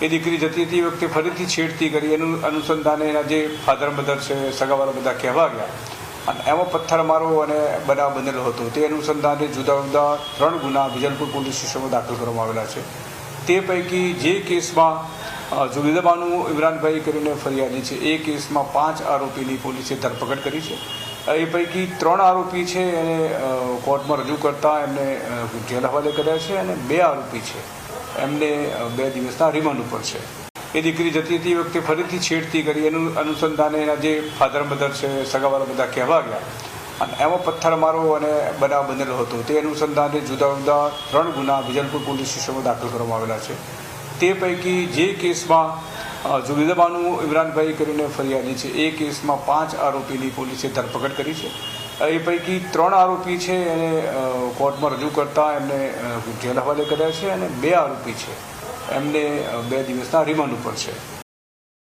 એ દીકરી જતી હતી વખતે ફરીથી છેડતી કરી. એનું અનુસંધાને એના જે ફાધર મધર છે સગાવાળા બધા કહેવા ગયા. અને એમાં પથ્થરમારો અને બનાવ બનેલો હતો. તે અનુસંધાને જુદા જુદા ત્રણ ગુના વિજલપુર પોલીસ સ્ટેશનમાં દાખલ કરવામાં આવેલા છે. તે પૈકી જે કેસમાં જુબેદાબાનુ ઇમરાનભાઈ કરીને ફરિયાદી છે, એ કેસમાં પાંચ આરોપીની પોલીસે ધરપકડ કરી છે. એ પૈકી ત્રણ આરોપી છે, એને કોર્ટમાં રજૂ કરતા એમને જેલ હવાલે કર્યા છે અને બે આરોપી છે. એમને બે દિવસના રિમાન્ડ ઉપર છે. એ દીકરી જતી હતી વખતે ફરીથી છેડતી કરી. એનું અનુસંધાને એના જે ફાધર મધર છે, સગાવાળા બધા કહેવા ગયા. અને એમાં પથ્થરમારો અને બનાવ બનેલો હતો. તે અનુસંધાને જુદા જુદા ત્રણ ગુના વિજલપુર પોલીસ સ્ટેશનમાં દાખલ કરવામાં આવેલા છે. તે પૈકી જે કેસમાં જુબેદાબાનુ ઇમરાનભાઈ કરીને ફરિયાદી છે. એ કેસમાં પાંચ આરોપીની પોલીસે ધરપકડ કરી છે. એ પૈકી ત્રણ આરોપી છે એને કોર્ટમાં રજૂ કરતા એમને જેલ હવાલે કર્યા છે અને બે આરોપી છે. એમને બે દિવસના રિમાન્ડ ઉપર છે.